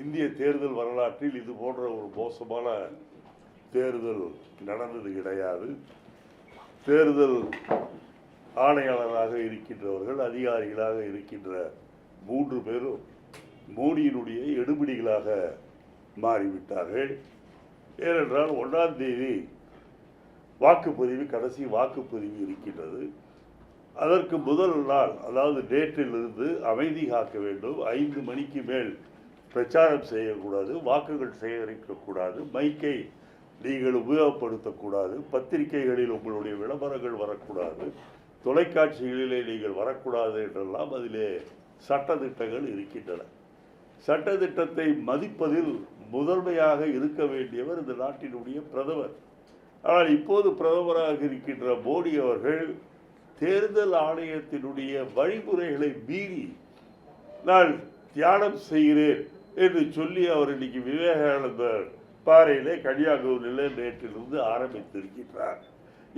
இந்திய தேர்தல் வரலாற்றில் இது போன்ற ஒரு மோசமான தேர்தல் நடந்தது கிடையாது. தேர்தல் ஆணையாளராக இருக்கின்றவர்கள் அதிகாரிகளாக இருக்கின்ற மூன்று பேரும் மோடியினுடைய எடுபிடிகளாக மாறிவிட்டார்கள். ஏனென்றால் ஒன்றாம் தேதி வாக்குப்பதிவு கடைசி வாக்குப்பதிவு இருக்கின்றது. அதற்கு முதல் நாள் அதாவது டேட்டிலிருந்து அமைதி காக்க வேண்டும். ஐந்து மணிக்கு மேல் பிரச்சாரம் செய்யக்கூடாது வாக்குகள் சேகரிக்கக்கூடாது மைக்கை நீங்கள் உபயோகப்படுத்தக்கூடாது பத்திரிகைகளில் உங்களுடைய விளம்பரங்கள் வரக்கூடாது தொலைக்காட்சிகளிலே நீங்கள் வரக்கூடாது என்றெல்லாம் அதிலே சட்டத்திட்டங்கள் இருக்கின்றன. சட்டத்திட்டத்தை மதிப்பதில் முதன்மையாக இருக்க வேண்டியவர் இந்த நாட்டினுடைய பிரதமர். ஆனால் இப்போது பிரதமராக இருக்கின்ற மோடி அவர்கள் தேர்தல் ஆணையத்தினுடைய வழிமுறைகளை மீறி நான் தியானம் செய்கிறேன் என்று சொல்லி அவர் இன்னைக்கு விவேகானந்தர் பாறையிலே கன்னியாகுமரியிலே நேற்றிலிருந்து ஆரம்பித்திருக்கின்றார்.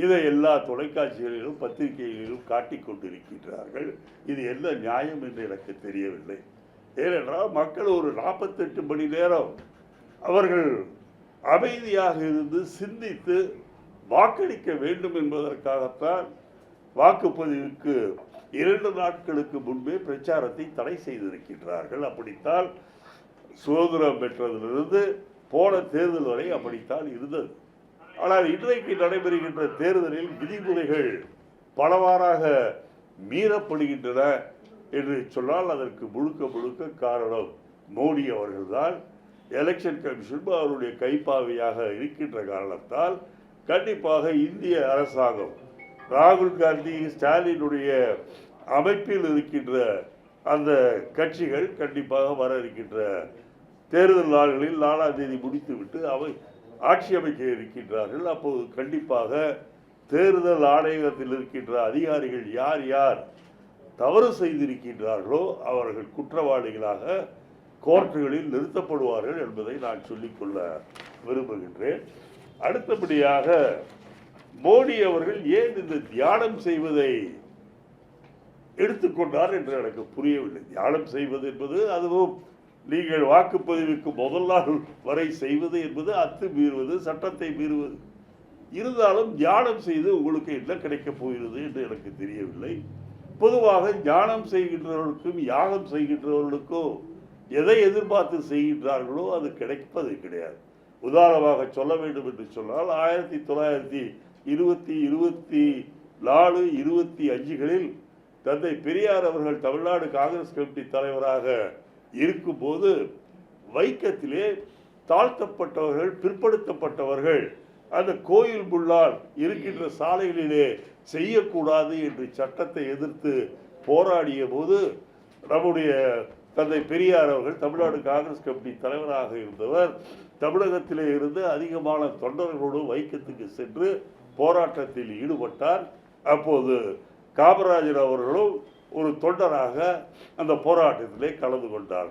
இதை எல்லா தொலைக்காட்சிகளிலும் பத்திரிகைகளிலும் காட்டிக் கொண்டிருக்கின்றார்கள். இது என்ன நியாயம் என்று எனக்கு தெரியவில்லை. ஏனென்றால் மக்கள் ஒரு நாற்பத்தெட்டு மணி நேரம் அவர்கள் அமைதியாக இருந்து சிந்தித்து வாக்களிக்க வேண்டும் என்பதற்காகத்தான் வாக்குப்பதிவுக்கு இரண்டு நாட்களுக்கு முன்பே பிரச்சாரத்தை தடை செய்திருக்கின்றார்கள். அப்படித்தான் சுதந்திரம் பெற்றதிலிருந்து போன தேர்தல் வரை அப்படித்தான் இருந்தது. ஆனால் இன்றைக்கு நடைபெறுகின்ற தேர்தலில் விதிமுறைகள் பலவாறாக மீறப்படுகின்றன என்று சொன்னால் அதற்கு முழுக்க முழுக்க காரணம் மோடி அவர்கள்தான். எலெக்ஷன் கமிஷன் அவருடைய கைப்பாவையாக இருக்கின்ற காரணத்தால் கண்டிப்பாக இந்திய அரசாங்கம் ராகுல் காந்தி ஸ்டாலினுடைய அமைப்பில் இருக்கின்ற அந்த கட்சிகள் கண்டிப்பாக வர இருக்கின்ற தேர்தல் நாள்களில் நாலாம் தேதி முடித்துவிட்டு அவை ஆட்சி அமைக்க இருக்கின்றார்கள். அப்போது கண்டிப்பாக தேர்தல் ஆணையகத்தில் இருக்கின்ற அதிகாரிகள் யார் யார் தவறு செய்திருக்கின்றார்களோ அவர்கள் குற்றவாளிகளாக கோர்ட்டுகளில் நிறுத்தப்படுவார்கள் என்பதை நான் சொல்லிக்கொள்ள விரும்புகின்றேன். அடுத்தபடியாக மோடி அவர்கள் ஏன் இந்த தியானம் செய்வதை எடுத்துக்கொண்டார் என்று எனக்கு புரியவில்லை. தியானம் செய்வது என்பது அதுவும் நீங்கள் வாக்குப்பதிவுக்கு முதல் நாள் வரை செய்வது என்பது அத்து மீறுவது சட்டத்தை மீறுவது. இருந்தாலும் தியானம் செய்து உங்களுக்கு என்ன கிடைக்கப் போகிறது என்று எனக்கு தெரியவில்லை. பொதுவாக தியானம் செய்கின்றவர்களுக்கும் யாகம் செய்கின்றவர்களுக்கும் எதை எதிர்பார்த்து செய்கின்றார்களோ அது கிடைப்பது கிடையாது. உதாரணமாக சொல்ல வேண்டும் என்று சொன்னால் ஆயிரத்தி தொள்ளாயிரத்தி இருபத்தி இருபத்தி நாலு இருபத்தி அஞ்சுகளில் தந்தை பெரியார் அவர்கள் தமிழ்நாடு காங்கிரஸ் கமிட்டி தலைவராக இருக்கும்போது வைக்கத்திலே தாழ்த்தப்பட்டவர்கள் பிற்படுத்தப்பட்டவர்கள் அந்த கோயில் முள்ளால் இருக்கின்ற சாலைகளிலே செய்யக்கூடாது என்று சட்டத்தை எதிர்த்து போராடிய போது நம்முடைய தந்தை பெரியார் அவர்கள் தமிழ்நாடு காங்கிரஸ் கமிட்டி தலைவராக இருந்தவர் தமிழகத்திலே இருந்து அதிகமான தொண்டர்களோடு வைக்கத்துக்கு சென்று போராட்டத்தில் ஈடுபட்டார். அப்போது காமராஜர் அவர்களும் ஒரு தொண்டராக அந்த போராட்டத்திலே கலந்து கொண்டார்.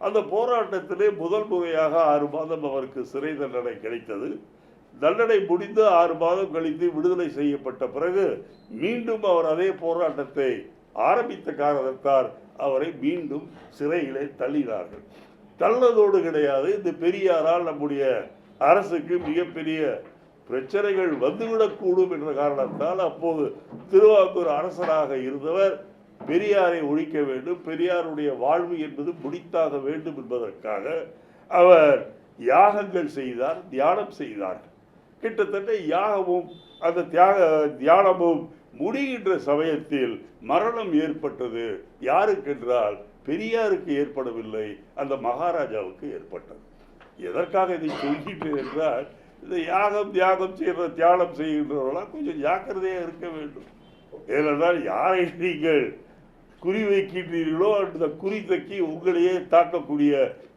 அந்த போராட்டத்திலே முதல் முறையாக ஆறு மாதம் அவருக்கு சிறை தண்டனை கிடைத்தது. தண்டனை முடிந்து ஆறு மாதம் கழித்து விடுதலை செய்யப்பட்ட பிறகு மீண்டும் அவர் அதே போராட்டத்தை ஆரம்பித்த காரணத்தால் அவரை மீண்டும் சிறையிலே தள்ளினார்கள். தள்ளதோடு கிடையாது இந்த பெரியாரால் நம்முடைய அரசுக்கு மிகப்பெரிய பிரச்சனைகள் வந்துவிடக்கூடும் என்ற காரணத்தால் அப்போது திருவாங்கூர் அரசராக இருந்தவர் பெரியாரை ஒழிக்க வேண்டும் பெரியாருடைய வாழ்வு என்பது முடித்தாக வேண்டும் என்பதற்காக அவர் யாகங்கள் செய்தார் தியானம் செய்தார். கிட்டத்தட்ட யாகமும் அந்த தியாக தியானமும் முடிகின்ற சமயத்தில் மரணம் ஏற்பட்டது. யாருக்கென்றால் பெரியாருக்கு ஏற்படவில்லை அந்த மகாராஜாவுக்கு ஏற்பட்டது. எதற்காக இதை சொல்கின்றேன் என்றால் இந்த யாகம் தியாகம் செய்கிற தியானம் செய்கின்றவர்களாம் கொஞ்சம் ஜாக்கிரதையாக இருக்க வேண்டும். ஏனென்றால் யாரை நீங்கள் குறி வைக்கின்றீர்களோ அந்த குறி தக்கி உங்களையே தாக்கக்கூடிய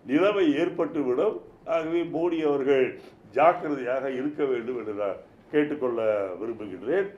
நிலைமை ஏற்பட்டுவிடும். ஆகவே மோடி அவர்கள் ஜாக்கிரதையாக இருக்க வேண்டும் என்று நான் கேட்டுக்கொள்ள விரும்புகின்றேன்.